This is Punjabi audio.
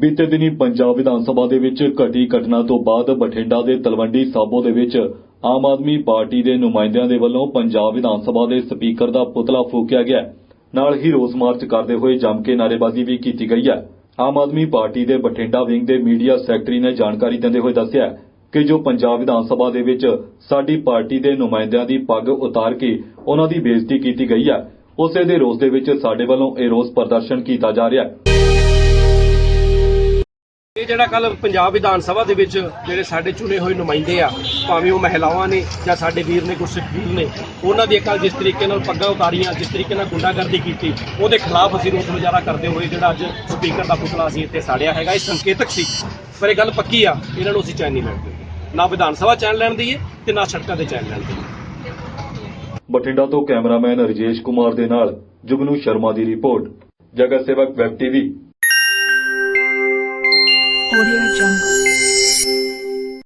ਬੀਤੇ ਦਿਨੀ ਪੰਜਾਬ ਵਿਧਾਨ ਸਭਾ ਦੇ ਵਿੱਚ ਘਟੀ ਘਟਨਾ ਤੋਂ ਬਾਅਦ ਬਠਿੰਡਾ ਦੇ ਤਲਵੰਡੀ ਸਾਬੋ ਦੇ ਵਿੱਚ ਆਮ ਆਦਮੀ ਪਾਰਟੀ ਦੇ ਨੁਮਾਇੰਦਿਆਂ ਦੇ ਵੱਲੋਂ ਪੰਜਾਬ ਵਿਧਾਨ ਸਭਾ ਦੇ ਸਪੀਕਰ ਦਾ ਪੁਤਲਾ ਫੂਕਿਆ ਗਿਆ। ਨਾਲ ਹੀ ਰੋਸ ਮਾਰਚ ਕਰਦੇ ਹੋਏ ਜੰਮ ਕੇ ਨਾਅਰੇਬਾਜ਼ੀ ਵੀ ਕੀਤੀ ਗਈ ਹੈ। ਆਮ ਆਦਮੀ ਪਾਰਟੀ ਦੇ ਬਠਿੰਡਾ ਵਿੰਗ ਦੇ ਮੀਡੀਆ ਸੈਕਟਰੀ ਨੇ ਜਾਣਕਾਰੀ ਦਿੰਦੇ ਹੋਏ ਦੱਸਿਆ ਕਿ ਜੋ ਪੰਜਾਬ ਵਿਧਾਨ ਸਭਾ ਦੇ ਵਿੱਚ ਸਾਡੀ ਪਾਰਟੀ ਦੇ ਨੁਮਾਇੰਦਿਆਂ ਦੀ ਪੱਗ ਉਤਾਰ ਕੇ ਉਹਨਾਂ ਦੀ ਬੇਇੱਜ਼ਤੀ ਕੀਤੀ ਗਈ ਹੈ, ਉਸੇ ਦੇ ਰੋਸ ਦੇ ਵਿੱਚ ਸਾਡੇ ਵੱਲੋਂ ਇਹ ਰੋਸ ਪ੍ਰਦਰਸ਼ਨ ਕੀਤਾ ਜਾ ਰਿਹਾ ਹੈ। ਇਹ ਜਿਹੜਾ ਕੱਲ ਪੰਜਾਬ ਵਿਧਾਨ ਸਭਾ ਦੇ ਵਿੱਚ ਜਿਹੜੇ ਸਾਡੇ ਚੁਣੇ ਹੋਏ ਨੁਮਾਇੰਦੇ ਆ, ਭਾਵੇਂ ਉਹ ਮਹਿਲਾਵਾਂ ਨੇ ਜਾਂ ਸਾਡੇ ਵੀਰ ਨੇ ਗੁਰਸਿੱਖ ਵੀਰ ਨੇ, ਉਹਨਾਂ ਦੀ ਕੱਲ ਜਿਸ ਤਰੀਕੇ ਨਾਲ ਪੱਗਾਂ ਉਤਾਰੀਆਂ, ਜਿਸ ਤਰੀਕੇ ਨਾਲ ਗੁੰਡਾਗਰਦੀ ਕੀਤੀ, ਉਹਦੇ ਖਿਲਾਫ ਅਸੀਂ ਰੋਸ ਮੁਜ਼ਾਹਰਾ ਕਰਦੇ ਹੋਏ ਜਿਹੜਾ ਅੱਜ ਸਪੀਕਰ ਦਾ ਪੁਤਲਾ ਅਸੀਂ ਇੱਥੇ ਸਾੜਿਆ ਹੈਗਾ। ਇਹ ਸੰਕੇਤਕ ਸੀ, ਪਰ ਇਹ ਗੱਲ ਪੱਕੀ ਆ, ਇਹਨਾਂ ਨੂੰ ਅਸੀਂ ਚੈਨ ਨਹੀਂ ਲੈਣ ਦਿੰਦੇ। ਨਾ ਵਿਧਾਨ ਸਭਾ ਚੈਨ ਲੈਣ ਦਈਏ ਤੇ ਨਾ ਸੜਕਾਂ ਤੇ ਚੈਨ ਲੈਣ ਦਈਏ। ਬਠਿੰਡਾ ਤੋਂ ਕੈਮਰਾਮੈਨ ਰਜੇਸ਼ ਕੁਮਾਰ ਦੇ ਨਾਲ ਜੁਗਨੂ ਸ਼ਰਮਾ ਦੀ ਰਿਪੋਰਟ, ਜਗਤ ਸੇਵਕ ਵੈਬ ਟੀਵੀ। Audio Jungle.